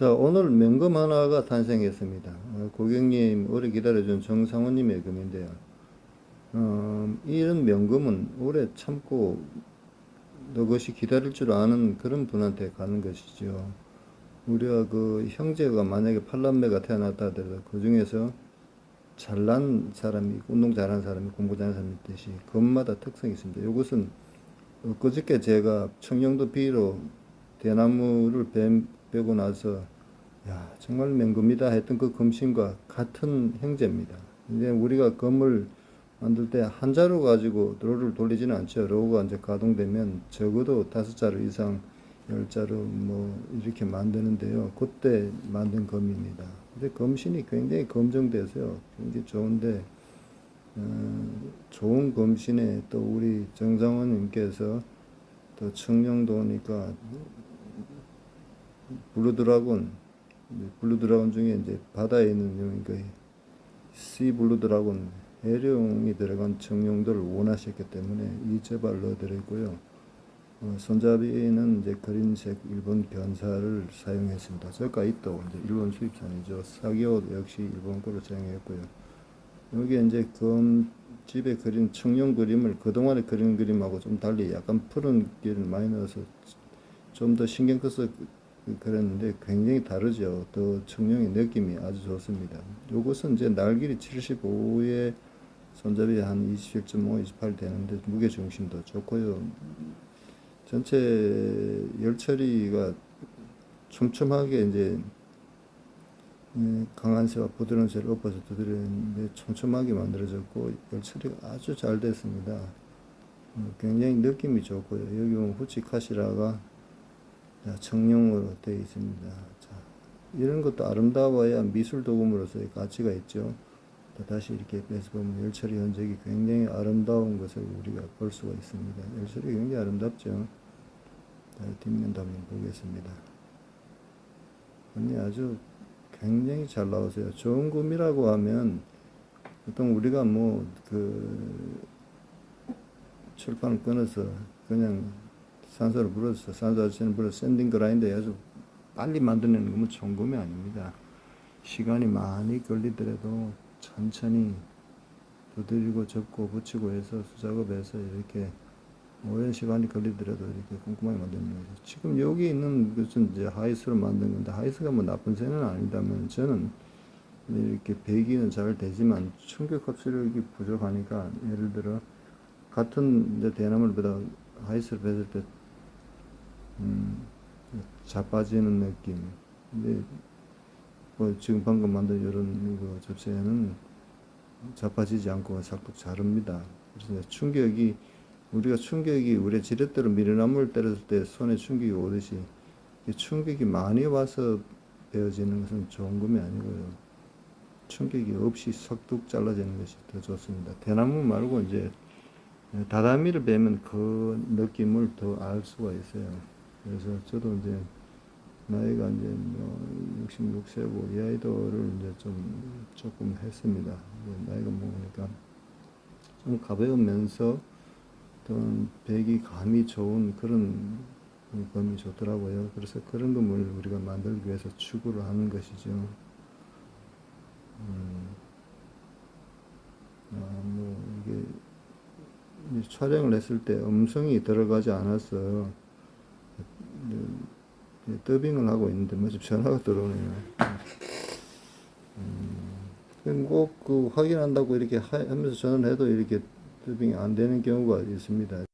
자, 오늘 명금 하나가 탄생했습니다. 어, 고객님, 오래 기다려준 정상호님의 금인데요. 어, 이런 명금은 오래 참고 너것이 기다릴 줄 아는 그런 분한테 가는 것이죠. 우리가 그 형제가 만약에 팔남매가 태어났다 하더라도 그 중에서 잘난 사람이, 운동 잘하는 사람이, 공부 잘하는 사람이 있듯이 그것마다 특성이 있습니다. 이것은 엊그저께 제가 청령도 비로 대나무를 뱀, 빼고 나서 야 정말 맹금이다 했던 그 금신과 같은 형제입니다. 이제 우리가 금을 만들 때 한 자루 가지고 로를 돌리지는 않죠. 로우가 이제 가동되면 적어도 다섯 자루 이상 열 자루 뭐 이렇게 만드는데요. 그때 만든 금입니다. 근데 금신이 굉장히 검증돼서요. 굉장히 좋은데 어, 좋은 검신에 또 우리 정상원님께서 또 청령도 오니까 블루드라곤 블루드라곤 중에 이제 바다에 있는 씨 블루드라곤 해룡이 들어간 청룡도를 원하셨기 때문에 이 제발 넣어드렸고요. 어, 손잡이는 이제 그린색 일본 변사를 사용했습니다. 저가 이또 이제 일본 수입산이죠. 사기옷 역시 일본 거를 사용했고요. 여기 이제 검 집에 그린 청룡 그림을 그동안에 그린 그림하고 좀 달리 약간 푸른 기를 많이 넣어서 좀 더 신경 써서 그랬는데 굉장히 다르죠. 더 청룡의 느낌이 아주 좋습니다. 요것은 이제 날길이 75에 손잡이 한 27.5, 28 되는데 무게 중심도 좋고요. 전체 열처리가 촘촘하게 이제 예, 강한 새와 부드러운 새를 엎어서 두드렸는데 촘촘하게 만들어졌고 열처리가 아주 잘 됐습니다. 어, 굉장히 느낌이 좋고요. 여기 보면 후치카시라가 자, 청룡으로 되어 있습니다. 자, 이런 것도 아름다워야 미술 도금으로서의 가치가 있죠. 또 다시 이렇게 빼서 보면 열처리 흔적이 굉장히 아름다운 것을 우리가 볼 수가 있습니다. 열처리 굉장히 아름답죠. 자, 뒷면도 한번 보겠습니다. 언니 아주 굉장히 잘 나오세요. 좋은 금이라고 하면 보통 우리가 뭐그 철판을 끊어서 그냥 산소를 불어서 산소 아저씨는 불어 샌딩 그라인더 아주 빨리 만들어내는 거면 좋은 금이 아닙니다. 시간이 많이 걸리더라도 천천히 두드리고 접고 붙이고 해서 수작업해서 이렇게 오랜 시간이 걸리더라도 이렇게 꼼꼼하게 만드는 거죠. 지금 여기 있는 것은 이제 하이스로 만든 건데 하이스가 뭐 나쁜 새는 아니다면 저는 이렇게 배기는 잘 되지만 충격 흡수력이 부족하니까 예를 들어 같은 이제 대나무를 보다 하이스를 뱉을 때 음, 자빠지는 느낌. 근데 뭐 지금 방금 만든 이런 이거 접시에는 자빠지지 않고 싹둑 자릅니다. 그래서 충격이 우리가 충격이 우리 지렛대로 미르나무를 때렸을 때 손에 충격이 오듯이 이 충격이 많이 와서 베어지는 것은 좋은 금이 아니고요. 충격이 없이 싹둑 잘라지는 것이 더 좋습니다. 대나무 말고 이제 다다미를 베면 그 느낌을 더 알 수가 있어요. 그래서 저도 이제 나이가 이제 뭐 66세고 이 아이돌을 이제 좀 조금 했습니다. 나이가 먹으니까 좀 가벼우면서 어떤 배기 감이 좋은 그런 검이 좋더라고요. 그래서 그런 검을 우리가 만들기 위해서 추구를 하는 것이죠. 음, 아, 뭐 이게 촬영을 했을 때 음성이 들어가지 않아서 더빙을 하고 있는데 마치 전화가 들어오네요. 음, 꼭그 확인한다고 이렇게 하- 하면서 전화를 해도 이렇게 더빙이 안 되는 경우가 있습니다.